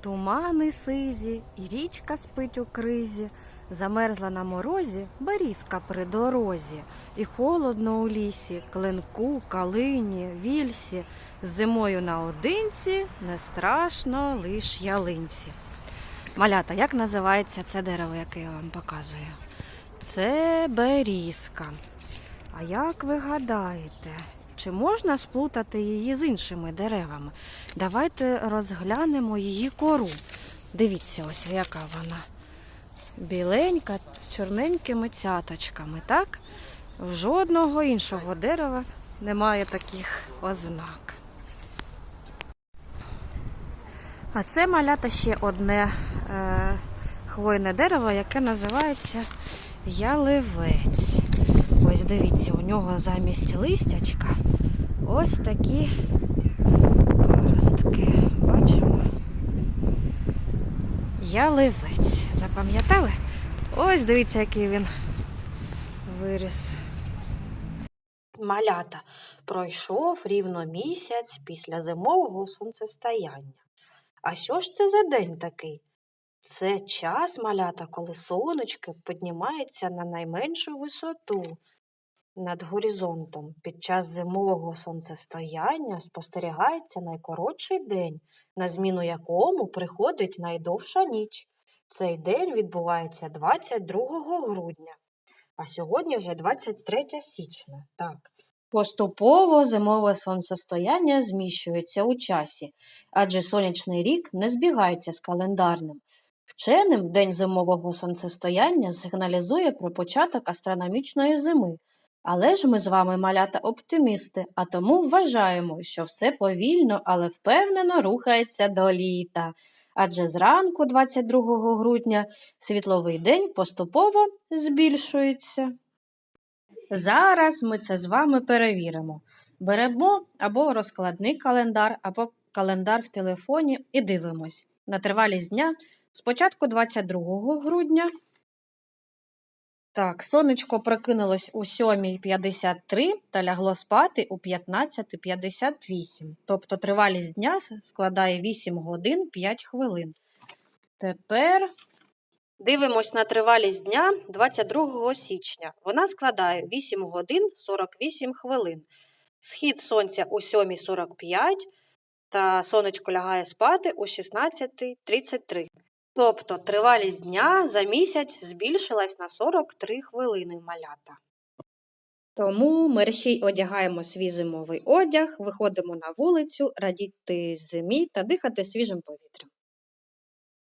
Тумани сизі, і річка спить у кризі, замерзла на морозі берізка при дорозі, і холодно у лісі, клинку, калині, вільсі, з зимою наодинці не страшно лиш ялинці. Малята, як називається це дерево, яке я вам показую? Це берізка. А як ви гадаєте, чи можна сплутати її з іншими деревами? Давайте розглянемо її кору. Дивіться, ось яка вона. Біленька з чорненькими цяточками, так? Жодного іншого дерева немає таких ознак. А це малята ще одне е, хвойне дерево, яке називається яливець. Ось дивіться, у нього замість листячка ось такі паростки. Бачимо? Яливець. Запам'ятали? Ось дивіться, який він виріс. Малята. Пройшов рівно місяць після зимового сонцестояння. А що ж це за день такий? Це час малята, коли сонечко піднімається на найменшу висоту над горизонтом. Під час зимового сонцестояння спостерігається найкоротший день, на зміну якому приходить найдовша ніч. Цей день відбувається 22 грудня, а сьогодні вже 23 січня. Так. Поступово зимове сонцестояння зміщується у часі, адже сонячний рік не збігається з календарним. Вченим день зимового сонцестояння сигналізує про початок астрономічної зими. Але ж ми з вами малята оптимісти, а тому вважаємо, що все повільно, але впевнено рухається до літа. Адже зранку, 22 грудня, світловий день поступово збільшується. Зараз ми це з вами перевіримо. Беремо або розкладний календар, або календар в телефоні і дивимось на тривалість дня спочатку 22 грудня. Так, сонечко прокинулось у 7.53 та лягло спати у 15.58. Тобто тривалість дня складає 8 годин 5 хвилин. Тепер дивимось на тривалість дня 22 січня. Вона складає 8 годин 48 хвилин. Схід сонця у 7.45 та сонечко лягає спати у 16.33. Тобто тривалість дня за місяць збільшилась на 43 хвилини малята. Тому мерщій одягаємо свій зимовий одяг, виходимо на вулицю, радіти зимі та дихати свіжим повітрям.